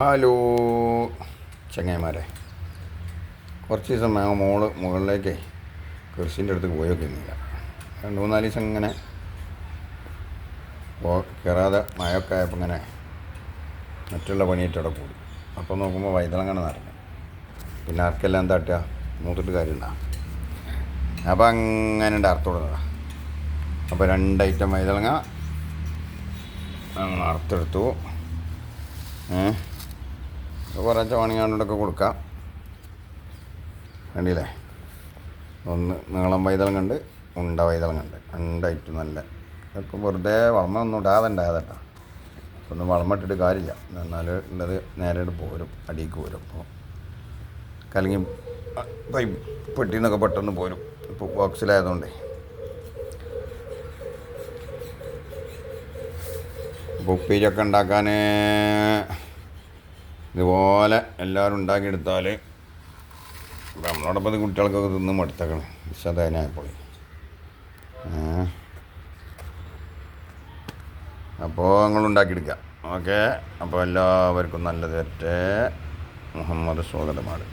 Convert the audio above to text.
Hello ചങ്ങായിമാരെ. കുറച്ച് ദിവസം ഞങ്ങൾ മോൾ മുകളിലേക്ക് കൃഷിന്റെ അടുത്ത് പോയൊക്കെ നോക്കുന്നില്ല രണ്ട് മൂന്നാൽ ദിവസം ഇങ്ങനെ കയറാതെ മഴയൊക്കെ ആയപ്പോൾ ഇങ്ങനെ മറ്റുള്ള പണിയിട്ട് അവിടെ കൂടി. അപ്പോൾ നോക്കുമ്പോൾ വൈതളങ്ങനെ നടന്നു പിന്നെ ആർക്കെല്ലാം എന്താ തട്ടുക മൂത്തിട്ട് കാര്യമുണ്ടാ? അപ്പം അങ്ങനെ ഉണ്ട് അർത്ഥം അപ്പോൾ രണ്ട് ഐറ്റം വൈതളങ്ങ അർത്തെടുത്തു ഏഹ് കുറച്ച് പണിയാണ്ടൊക്കെ കൊടുക്കാം. കണ്ടില്ലേ? ഒന്ന് നീളം വൈതളം കണ്ട് ഉണ്ട വൈതളം കണ്ട്. രണ്ടായിട്ട് നല്ല. ഇതൊക്കെ വെറുതെ വളമ ഒന്നും ഇടാതെ ഉണ്ടായതട്ടോ ഒന്നും വളമിട്ടിട്ട് കാര്യമില്ല. എന്നാൽ ഉള്ളത് നേരെ ഇട്ട് പോരും അടിക്ക് പോരും. അപ്പോൾ കലങ്ങി പെട്ടി പെട്ടിന്നൊക്കെ പെട്ടെന്ന് പോരും. ഇപ്പോൾ ബോക്സിലായതുകൊണ്ടേ. അപ്പോൾ ഉപ്പേരിയൊക്കെ ഉണ്ടാക്കാൻ ഇതുപോലെ എല്ലാവരും ഉണ്ടാക്കിയെടുത്താൽ നമ്മളോടൊപ്പം കുട്ടികൾക്കൊക്കെ തിന്ന് മടുത്തേക്കണം. വിശദനായപ്പോൾ അപ്പോൾ നിങ്ങൾ ഉണ്ടാക്കിയെടുക്കുക ഓക്കെ? അപ്പോൾ എല്ലാവർക്കും നല്ലത് തെറ്റേ മുഹമ്മദ് സ്വാഗതമാണ്.